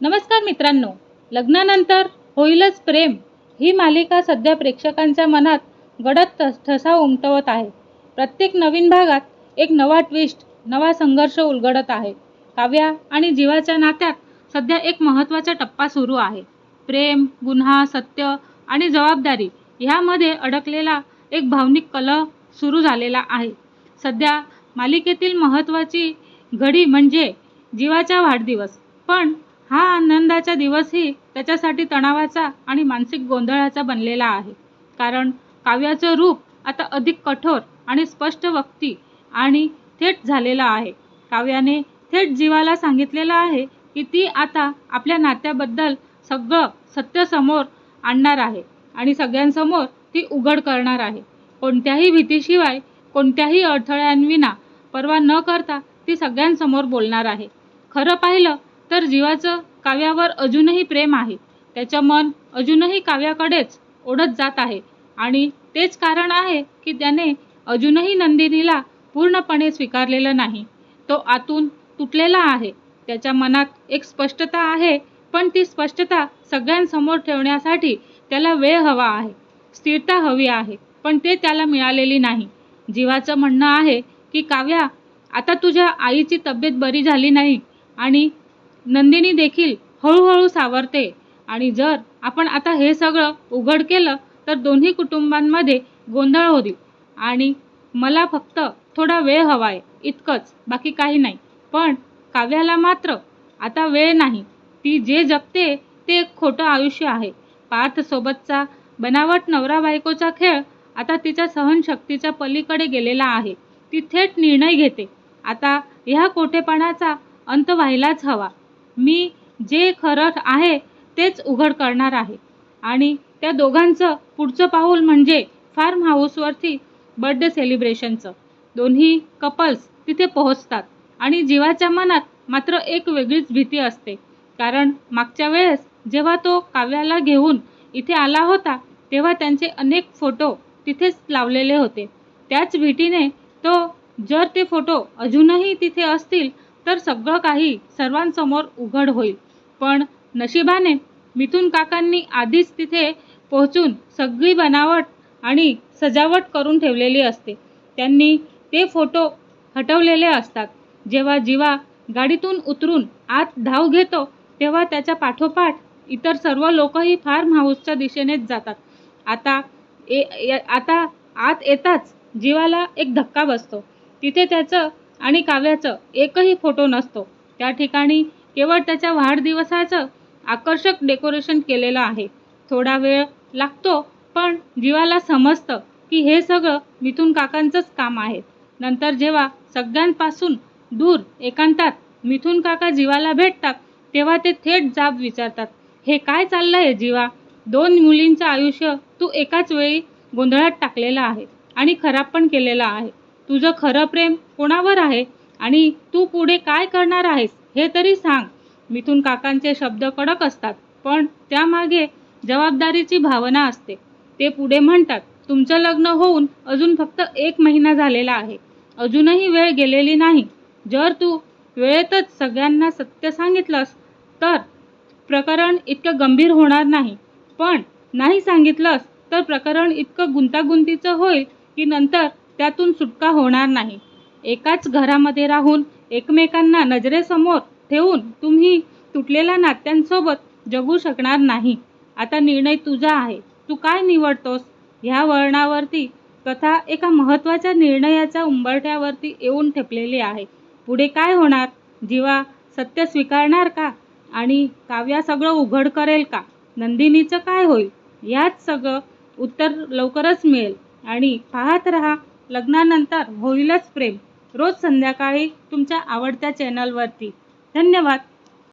नमस्कार मित्रांनो. लग्नानंतर होईलच प्रेम. ही मालिका सध्या प्रेक्षकांच्या मनात गडद ठस- ठसा उमटवत आहे. प्रत्येक नवीन भागात एक नवा ट्विस्ट नवा संघर्ष उलगडत आहे. काव्या आणि जीवाच्या नात्यात सध्या एक महत्त्वाचा टप्पा सुरू आहे. प्रेम गुन्हा सत्य आणि जबाबदारी ह्यामध्ये अडकलेला एक भावनिक कलह सुरू झालेला आहे. सध्या मालिकेतील महत्त्वाची घडी म्हणजे जीवाचा वाढदिवस. पण हा आनंदाचा दिवसही त्याच्यासाठी तणावाचा आणि मानसिक गोंधळाचा बनलेला आहे. कारण काव्याचं रूप आता अधिक कठोर आणि स्पष्ट वक्ती आणि थेट झालेलं आहे. काव्याने थेट जीवाला सांगितलेलं आहे की ती आता आपल्या नात्याबद्दल सगळं सत्य समोर आणणार आहे आणि सगळ्यांसमोर ती उघड करणार आहे. कोणत्याही भीतीशिवाय कोणत्याही अडथळ्यांविना पर्वा न करता ती सगळ्यांसमोर बोलणार आहे. खरं पाहिलं तर जीवाचं काव्यावर अजूनही प्रेम आहे. त्याचं मन अजूनही काव्याकडेच ओढत जात आहे. आणि तेच कारण आहे की त्याने अजूनही नंदिनीला पूर्णपणे स्वीकारलेलं नाही. तो आतून तुटलेला आहे. त्याच्या मनात एक स्पष्टता आहे पण ती स्पष्टता सगळ्यांसमोर ठेवण्यासाठी त्याला वेळ हवा आहे. स्थिरता हवी आहे पण ते त्याला मिळालेली नाही. जीवाचं म्हणणं आहे की काव्या आता तुझ्या आईची तब्येत बरी झाली नाही आणि नंदिनी देखील हळूहळू सावरते. आणि जर आपण आता हे सगळं उघड केलं तर दोन्ही कुटुंबांमध्ये गोंधळ होईल आणि मला फक्त थोडा वेळ हवा आहे इतकंच बाकी काही नाही. पण काव्याला मात्र आता वेळ नाही. ती जे जगते ते एक खोटं आयुष्य आहे. पार्थसोबतचा बनावट नवरा बायकोचा खेळ आता तिच्या सहनशक्तीच्या पलीकडे गेलेला आहे. ती थेट निर्णय घेते. आता ह्या कोठेपणाचा अंत व्हायलाच हवा. मी जे खरं आहे तेच उघड करणार आहे. आणि त्या दोघांचं पुढचं पाऊल म्हणजे फार्म हाऊसवरती बर्थडे सेलिब्रेशनचं दोन्ही कपल्स तिथे पोहोचतात आणि जीवाच्या मनात मात्र एक वेगळीच भीती असते. कारण मागच्या वेळेस जेव्हा तो काव्याला घेऊन इथे आला होता तेव्हा त्यांचे अनेक फोटो तिथेच लावलेले होते. त्याच भीतीने तो जर ते फोटो अजूनही तिथे असतील तर सगळं काही सर्वांसमोर उघड होईल. पण नशिबाने मिथून काकांनी आधीच तिथे पोहोचून सगळी बनावट आणि सजावट करून ठेवलेली असते. त्यांनी ते फोटो हटवलेले असतात. जेव्हा जीवा गाडीतून उतरून आत धाव घेतो तेव्हा त्याच्या पाठोपाठ इतर सर्व लोकही फार्म हाऊसच्या दिशेनेच जातात. आता ए ए- आता आत येताच जीवाला एक धक्का बसतो. तिथे त्याचं आणि काव्याचं एकही फोटो नसतो. त्या ठिकाणी केवळ त्याच्या वाढदिवसाचं आकर्षक डेकोरेशन केलेलं आहे. थोडा वेळ लागतो पण जीवाला समजतं की हे सगळं मिथून काकांचंच काम आहे. नंतर जेव्हा सगळ्यांपासून दूर एकांतात मिथून काका जीवाला भेटतात तेव्हा ते थेट जाब विचारतात. हे काय चाललंय जीवा? दोन मुलींचं आयुष्य तू एकाच वेळी गोंधळात टाकलेलं आहे आणि खराब पण केलेलं आहे. तुझं खरं प्रेम कोणावर आहे आणि तू पुढे काय करणार आहेस हे तरी सांग. मिथून काकांचे शब्द कडक असतात पण त्यामागे जबाबदारीची भावना असते. ते पुढे म्हणतात तुमचं लग्न होऊन अजून फक्त एक महिना झालेला आहे. अजूनही वेळ गेलेली नाही. जर तू वेळेतच सगळ्यांना सत्य सांगितलंस तर प्रकरण इतकं गंभीर होणार नाही. पण नाही सांगितलंस तर प्रकरण इतकं गुंतागुंतीचं होईल की नंतर त्यातून सुटका होणार नाही. एकाच घरामध्ये राहून एकमेकांना नजरेसमोर ठेवून तुम्ही तुटलेल्या नात्यांसोबत जगू शकणार नाही. आता निर्णय तुझा आहे. तू काय निवडतोस? ह्या वळणावरती कथा एका महत्त्वाच्या निर्णयाच्या उंबरठ्यावरती येऊन ठेपलेली आहे. पुढे काय होणार? जीवा सत्य स्वीकारणार का? आणि काव्या सगळं उघड करेल का? नंदिनीचं काय होईल? यात सगळं उत्तर लवकरच मिळेल. आणि पाहत रहा लग्नानंतर होईलच प्रेम. रोज संध्याकाळी तुमच्या आवडत्या चॅनलवरती धन्यवाद.